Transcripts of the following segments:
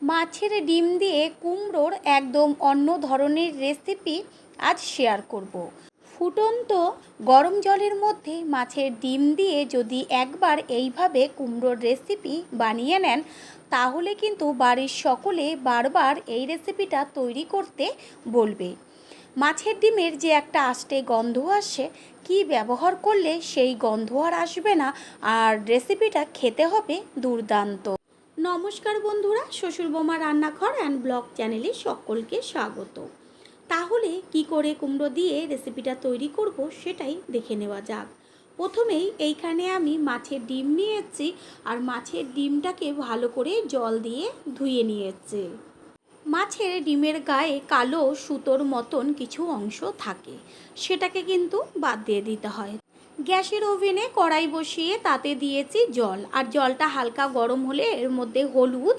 মাছের ডিম দিয়ে কুমড়োর একদম অন্য ধরনের রেসিপি আজ শেয়ার করব। ফুটন্ত গরম জলের মধ্যে মাছের ডিম দিয়ে যদি একবার এইভাবে কুমড়োর রেসিপি বানিয়ে নেন, তাহলে কিন্তু বাড়ির সকলে বারবার এই রেসিপিটা তৈরি করতে বলবে। মাছের ডিমের যে একটা আষ্টে গন্ধ আসে, কি ব্যবহার করলে সেই গন্ধ আর আসবে না? আর রেসিপিটা খেতে হবে দুর্দান্ত। নমস্কার বন্ধুরা, শ্বশুর বোমা রান্নাঘর অ্যান্ড ব্লগ চ্যানেলে সকলকে স্বাগত। তাহলে কি করে কুমড়ো দিয়ে রেসিপিটা তৈরি করব সেটাই দেখে নেওয়া যাক। প্রথমেই এইখানে আমি মাছের ডিম নিয়েছি আর মাছের ডিমটাকে ভালো করে জল দিয়ে ধুয়ে নিয়েছি। মাছের ডিমের গায়ে কালো সুতোর মতন কিছু অংশ থাকে, সেটাকে কিন্তু বাদ দিয়ে দিতে হয়। গ্যাসের ওভেনে কড়াই বসিয়ে তাতে দিয়েছি জল। আর জলটা হালকা গরম হলে এর মধ্যে হলুদ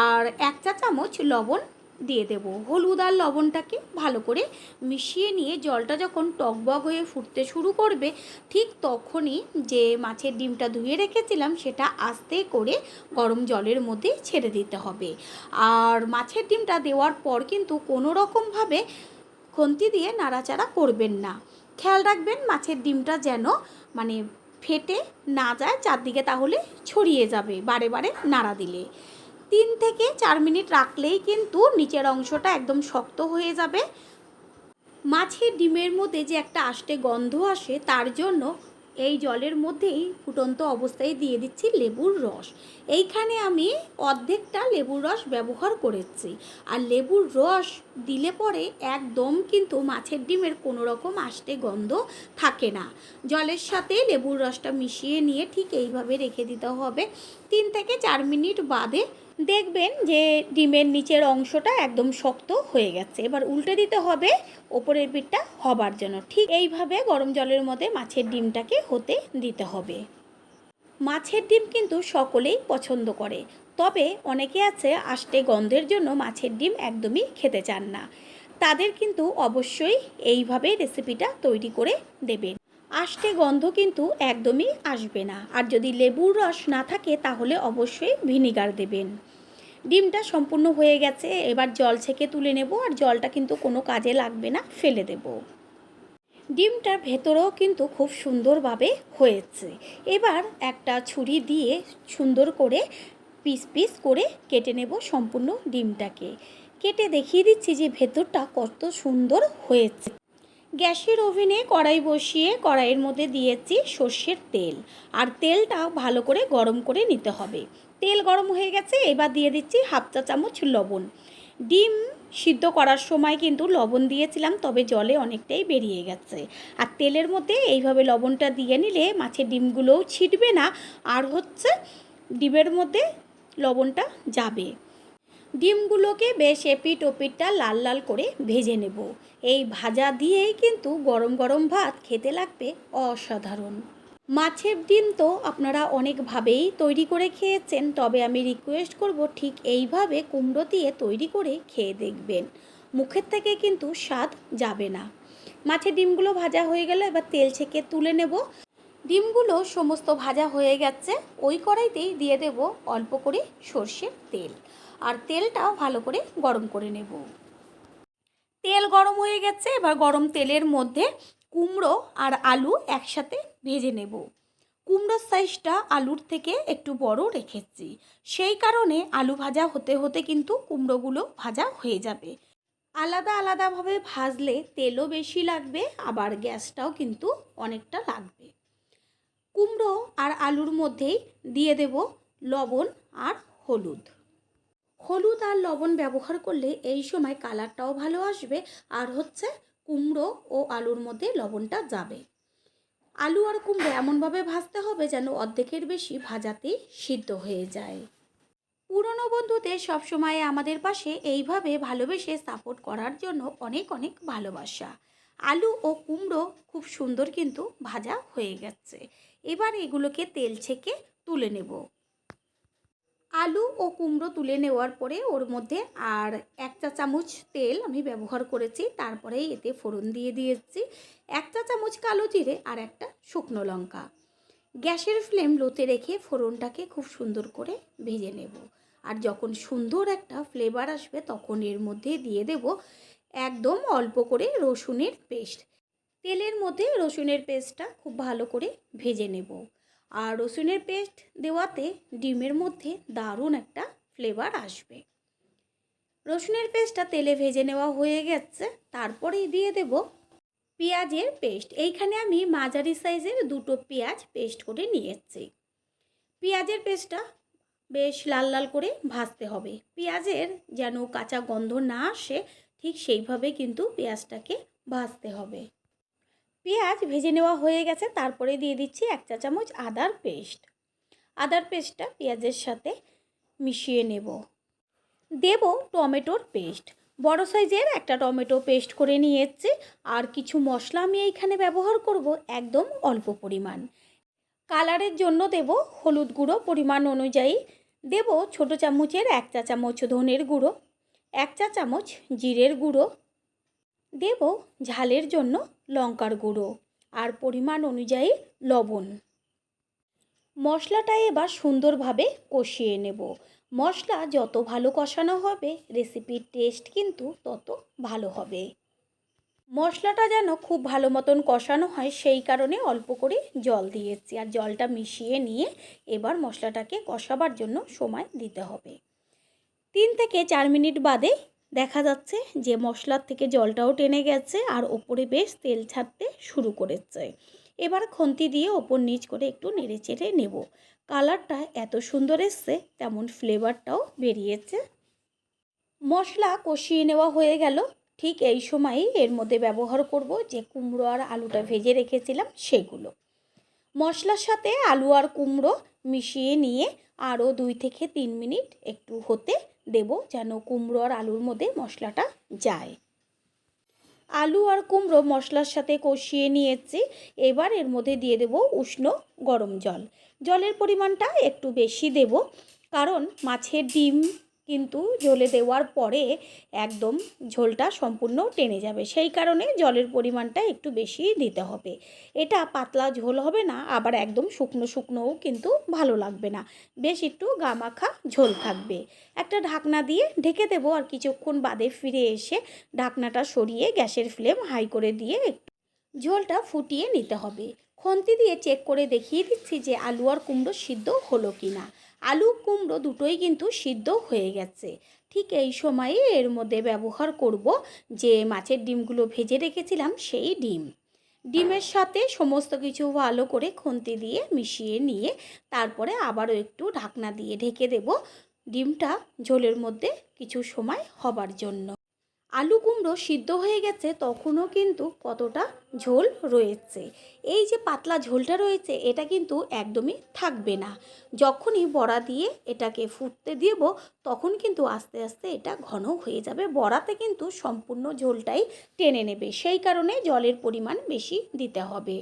আর এক চা চামচ লবণ দিয়ে দেব। হলুদ আর লবণটাকে ভালো করে মিশিয়ে নিয়ে জলটা যখন টকবক হয়ে ফুটতে শুরু করবে, ঠিক তখনই যে মাছের ডিমটা ধুয়ে রেখেছিলাম সেটা আস্তে করে গরম জলের মধ্যে ছেড়ে দিতে হবে। আর মাছের ডিমটা দেওয়ার পর কিন্তু কোনো রকমভাবে খন্তি দিয়ে নাড়াচাড়া করবেন না। খেয়াল রাখবেন মাছের ডিমটা যেন মানে ফেটে না যায় চারদিকে তাহলে ছড়িয়ে যাবে বারে বারে নাড়া দিলে। তিন থেকে চার মিনিট রাখলেই কিন্তু নিচের অংশটা একদম শক্ত হয়ে যাবে। মাছের ডিমের মধ্যে যে একটা আষ্টে গন্ধ আসে তার জন্য এই জলের মধ্যেই ফুটন্ত অবস্থায় দিয়ে দিচ্ছি লেবুর রস। এইখানে আমি অর্ধেকটা লেবুর রস ব্যবহার করেছি। আর লেবুর রস দিলে পরে একদম কিন্তু মাছের ডিমের কোনো রকম আষ্টে গন্ধ থাকে না। জলের সাথে লেবুর রসটা মিশিয়ে নিয়ে ঠিক এইভাবে রেখে দিতে হবে। তিন থেকে চার মিনিট বাদে দেখবেন যে ডিমের নিচের অংশটা একদম শক্ত হয়ে গেছে। এবার উল্টে দিতে হবে, ওপরের পিঠটা হবার জন্য। ঠিক এইভাবে গরম জলের মধ্যে মাছের ডিমটাকে হতে দিতে হবে। মাছের ডিম কিন্তু সকলেই পছন্দ করে, তবে অনেকে আছে আষ্টে গন্ধের জন্য মাছের ডিম একদমই খেতে চান না। তাদের কিন্তু অবশ্যই এইভাবে রেসিপিটা তৈরি করে দেবেন। আষ্টে গন্ধ কিন্তু একদমই আসবে না। আর যদি লেবুর রস না থাকে, তাহলে অবশ্যই ভিনিগার দেবেন। ডিমটা সম্পূর্ণ হয়ে গেছে, এবার জল ছেঁকে তুলে নেব, আর জলটা কিন্তু কোনো কাজে লাগবে না, ফেলে দেব। ডিমটার ভেতরেও কিন্তু খুব সুন্দরভাবে হয়েছে। এবার একটা ছুরি দিয়ে সুন্দর করে পিস পিস করে কেটে নেব সম্পূর্ণ ডিমটাকে। কেটে দেখিয়ে দিচ্ছি যে ভেতরটা কত সুন্দর হয়েছে। গ্যাসের ওভেনে কড়াই বসিয়ে কড়াইয়ের মধ্যে দিয়েছি সর্ষের তেল। আর তেলটা ভালো করে গরম করে নিতে হবে। তেল গরম হয়ে গেছে, এবার দিয়ে দিচ্ছি হাফ চা চামচ লবণ। ডিম সিদ্ধ করার সময় কিন্তু লবণ দিয়েছিলাম, তবে জলে অনেকটাই বেরিয়ে গেছে। আর তেলের মধ্যে এইভাবে লবণটা দিয়ে নিলে মাছের ডিমগুলোও ছিটবে না, আর হচ্ছে ডিমের মধ্যে লবণটা যাবে। ডিমগুলোকে বেশ এপিট ওপিটটা লাল লাল করে ভেজে নেব। এই ভাজা দিয়েই কিন্তু গরম গরম ভাত খেতে লাগবে অসাধারণ। মাছের ডিম তো আপনারা অনেকভাবেই তৈরি করে খেয়েছেন, তবে আমি রিকোয়েস্ট করব ঠিক এইভাবে কুমড়ো দিয়ে তৈরি করে খেয়ে দেখবেন। মুখের থেকে কিন্তু স্বাদ যাবে না। মাছের ডিমগুলো ভাজা হয়ে গেলে এবার তেল ছেঁকে তুলে নেব। ডিমগুলো সমস্ত ভাজা হয়ে গেছে, ওই কড়াইতেই দিয়ে দেব অল্প করে সর্ষের তেল। আর তেলটাও ভালো করে গরম করে নেব। তেল গরম হয়ে গেছে, এবার গরম তেলের মধ্যে কুমড়ো আর আলু একসাথে ভেজে নেব। কুমড়োর সাইজটা আলুর থেকে একটু বড় রেখেছি। সেই কারণে আলু ভাজা হতে হতে কিন্তু কুমড়োগুলো ভাজা হয়ে যাবে। আলাদা আলাদাভাবে ভাজলে তেলও বেশি লাগবে, আবার গ্যাসটাও কিন্তু অনেকটা লাগবে। কুমড়ো আর আলুর মধ্যেই দিয়ে দেব লবণ আর হলুদ। হলুদ আর লবণ ব্যবহার করলে এই সময় কালারটাও ভালো আসবে। আর হচ্ছে কুমড়ো ও আলুর মধ্যে লবণটা যাবে। আলু আর কুমড়ো এমনভাবে ভাজতে হবে যেন অর্ধেকের বেশি ভাজাতেই সিদ্ধ হয়ে যায়। পুরনো বন্ধুদের সবসময় আমাদের পাশে এইভাবে ভালোবেসে সাপোর্ট করার জন্য অনেক অনেক ভালোবাসা। আলু ও কুমড়ো খুব সুন্দর কিন্তু ভাজা হয়ে গেছে। এবার এগুলোকে তেল ছেঁকে তুলে নেব। আলু ও কুমড়ো তুলে নেওয়ার পরে ওর মধ্যে আর এক চা চামচ তেল আমি ব্যবহার করেছি। তারপরে এতে ফোড়ন দিয়ে দিয়েছি। এক চা চামচ কালো জিরে আর একটা শুকনো লঙ্কা। গ্যাসের ফ্লেম লোতে রেখে ফোড়নটাকে খুব সুন্দর করে ভেজে নেব। আর যখন সুন্দর একটা ফ্লেভার আসবে, তখন এর মধ্যে দিয়ে দেব একদম অল্প করে রসুনের পেস্ট। তেলের মধ্যে রসুনের পেস্টটা খুব ভালো করে ভেজে নেব। আর রসুনের পেস্ট দেওয়াতে ডিমের মধ্যে দারুণ একটা ফ্লেভার আসবে। রসুনের পেস্টটা তেলে ভেজে নেওয়া হয়ে গেছে, তারপরেই দিয়ে দেব পেঁয়াজের পেস্ট। এইখানে আমি মাঝারি সাইজের দুটো পেঁয়াজ পেস্ট করে নিয়েছি। পেঁয়াজের পেস্টটা বেশ লাল লাল করে ভাজতে হবে। পেঁয়াজের যেন কাঁচা গন্ধ না আসে, ঠিক সেইভাবে কিন্তু পেঁয়াজটাকে ভাজতে হবে। পেঁয়াজ ভেজে নেওয়া হয়ে গেছে, তারপরে দিয়ে দিচ্ছি এক চা চামচ আদার পেস্ট। আদার পেস্টটা পেঁয়াজের সাথে মিশিয়ে নেব। দেব টমেটোর পেস্ট। বড় সাইজের একটা টমেটো পেস্ট করে নিয়ে নিয়েছি, আর কিছু মশলা আমি এইখানে ব্যবহার করব একদম অল্প পরিমাণ। কালারের জন্য দেব হলুদ গুঁড়ো পরিমাণ অনুযায়ী। দেব ছোট চামচের এক চা চামচ ধনের গুঁড়ো, এক চা চামচ জিরের গুঁড়ো। দেব ঝালের জন্য লঙ্কার গুঁড়ো আর পরিমাণ অনুযায়ী লবণ। মশলাটা এবার সুন্দরভাবে কষিয়ে নেব। মশলা যত ভালো কষানো হবে রেসিপির টেস্ট কিন্তু তত ভালো হবে। মশলাটা যেন খুব ভালো মতন কষানো হয়, সেই কারণে অল্প করে জল দিয়েছি আর জলটা মিশিয়ে নিয়ে এবার মশলাটাকে কষাবার জন্য সময় দিতে হবে। তিন থেকে চার মিনিট বাদে দেখা যাচ্ছে যে মশলার থেকে জলটাও টেনে গেছে আর ওপরে বেশ তেল ছাড়তে শুরু করেছে। এবার খন্তি দিয়ে ওপর নিচ করে একটু নেড়ে চেড়ে নেব। কালারটা এত সুন্দর এসছে, তেমন ফ্লেভারটাও বেরিয়েছে। মশলা কষিয়ে নেওয়া হয়ে গেল। ঠিক এই সময়ই এর মধ্যে ব্যবহার করব যে কুমড়ো আর আলুটা ভেজে রেখেছিলাম সেগুলো। মশলার সাথে আলু আর কুমড়ো মিশিয়ে নিয়ে আরও দুই থেকে তিন মিনিট একটু হতে দেব যেন কুমড়ো আর আলুর মধ্যে মশলাটা যায়। আলু আর কুমড়ো মশলার সাথে কষিয়ে নিয়েছি। এবার এর মধ্যে দিয়ে দেব উষ্ণ গরম জল। জলের পরিমাণটা একটু বেশি দেব, কারণ মাছের ডিম কিন্তু ঝোলে দেওয়ার পরে একদম ঝোলটা সম্পূর্ণ টেনে যাবে। সেই কারণে জলের পরিমাণটা একটু বেশি দিতে হবে। এটা পাতলা ঝোল হবে না, আবার একদম শুকনো শুকনোও কিন্তু ভালো লাগবে না। বেশ একটু গামাখা ঝোল থাকবে। একটা ঢাকনা দিয়ে ঢেকে দেবো আর কিছুক্ষণ বাদে ফিরে এসে ঢাকনাটা সরিয়ে গ্যাসের ফ্লেম হাই করে দিয়ে একটু ঝোলটা ফুটিয়ে নিতে হবে। খন্তি দিয়ে চেক করে দেখিয়ে দিচ্ছি যে আলু আর কুমড়ো সিদ্ধ হলো কি না আলু, কুমড়ো দুটোই কিন্তু সিদ্ধ হয়ে গেছে। ঠিক এই সময়ে এর মধ্যে ব্যবহার করব যে মাছের ডিমগুলো ভেজে রেখেছিলাম সেই ডিম। ডিমের সাথে সমস্ত কিছু ভালো করে খুন্তি দিয়ে মিশিয়ে নিয়ে তারপরে আবারও একটু ঢাকনা দিয়ে ঢেকে দেব। ডিমটা ঝোলের মধ্যে কিছু সময় হবার জন্য। আলু কুমড়ো সিদ্ধ হয়ে গেছে, তখনও কিন্তু কতটা ঝোল রয়েছে। এই যে পাতলা ঝোলটা রয়েছে, এটা কিন্তু একদমই থাকবে না। যখনই বড়া দিয়ে এটাকে ফুটতে দেব, তখন কিন্তু আস্তে আস্তে এটা ঘন হয়ে যাবে। বড়াতে কিন্তু সম্পূর্ণ ঝোলটাই টেনে নেবে, সেই কারণে জলের পরিমাণ বেশি দিতে হবে।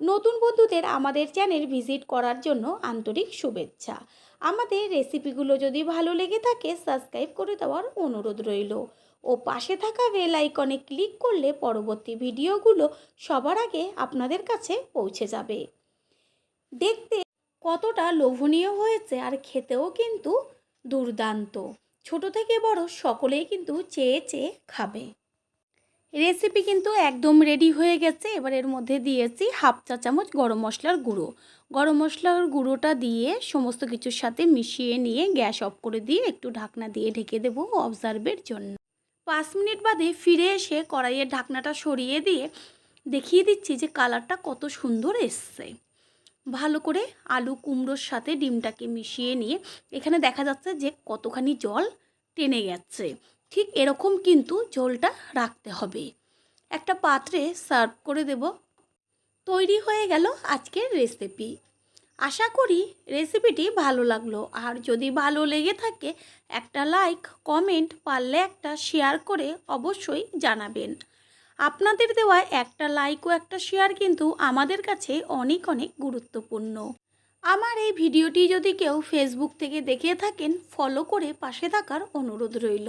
নতুন বন্ধুদের আমাদের চ্যানেল ভিজিট করার জন্য আন্তরিক শুভেচ্ছা। আমাদের রেসিপিগুলো যদি ভালো লেগে থাকে, সাবস্ক্রাইব করে দেওয়ার অনুরোধ রইল। ও পাশে থাকা বেল আইকনে ক্লিক করলে পরবর্তী ভিডিওগুলো সবার আগে আপনাদের কাছে পৌঁছে যাবে। দেখতে কতটা লোভনীয় হয়েছে আর খেতেও কিন্তু দুর্দান্ত। ছোট থেকে বড় সকলেই কিন্তু চেয়ে চেয়ে খাবে। রেসিপি কিন্তু একদম রেডি হয়ে গেছে। এবার এর মধ্যে দিয়েছি হাফ চা চামচ গরম মশলার গুঁড়ো। গরম মশলার গুঁড়োটা দিয়ে সমস্ত কিছুর সাথে মিশিয়ে নিয়ে গ্যাস অফ করে দিয়ে একটু ঢাকনা দিয়ে ঢেকে দেবো অবজার্ভের জন্য। পাঁচ মিনিট বাদে ফিরে এসে কড়াইয়ের ঢাকনাটা সরিয়ে দিয়ে দেখিয়ে দিচ্ছি যে কালারটা কত সুন্দর এসছে। ভালো করে আলু কুমড়োর সাথে ডিমটাকে মিশিয়ে নিয়ে এখানে দেখা যাচ্ছে যে কতখানি জল টেনে গেছে। ঠিক এরকম কিন্তু ঝোলটা রাখতে হবে। একটা পাত্রে সার্ভ করে দেব। তৈরি হয়ে গেল আজকের রেসিপি। আশা করি রেসিপিটি ভালো লাগল। আর যদি ভালো লেগে থাকে, একটা লাইক, কমেন্ট পারলে একটা শেয়ার করে অবশ্যই জানাবেন। আপনাদের দেওয়া একটা লাইক ও একটা শেয়ার কিন্তু আমাদের কাছে অনেক অনেক গুরুত্বপূর্ণ। আমার এই ভিডিওটি যদি কেউ ফেসবুক থেকে দেখে থাকেন ফলো করে পাশে থাকার অনুরোধ রইল।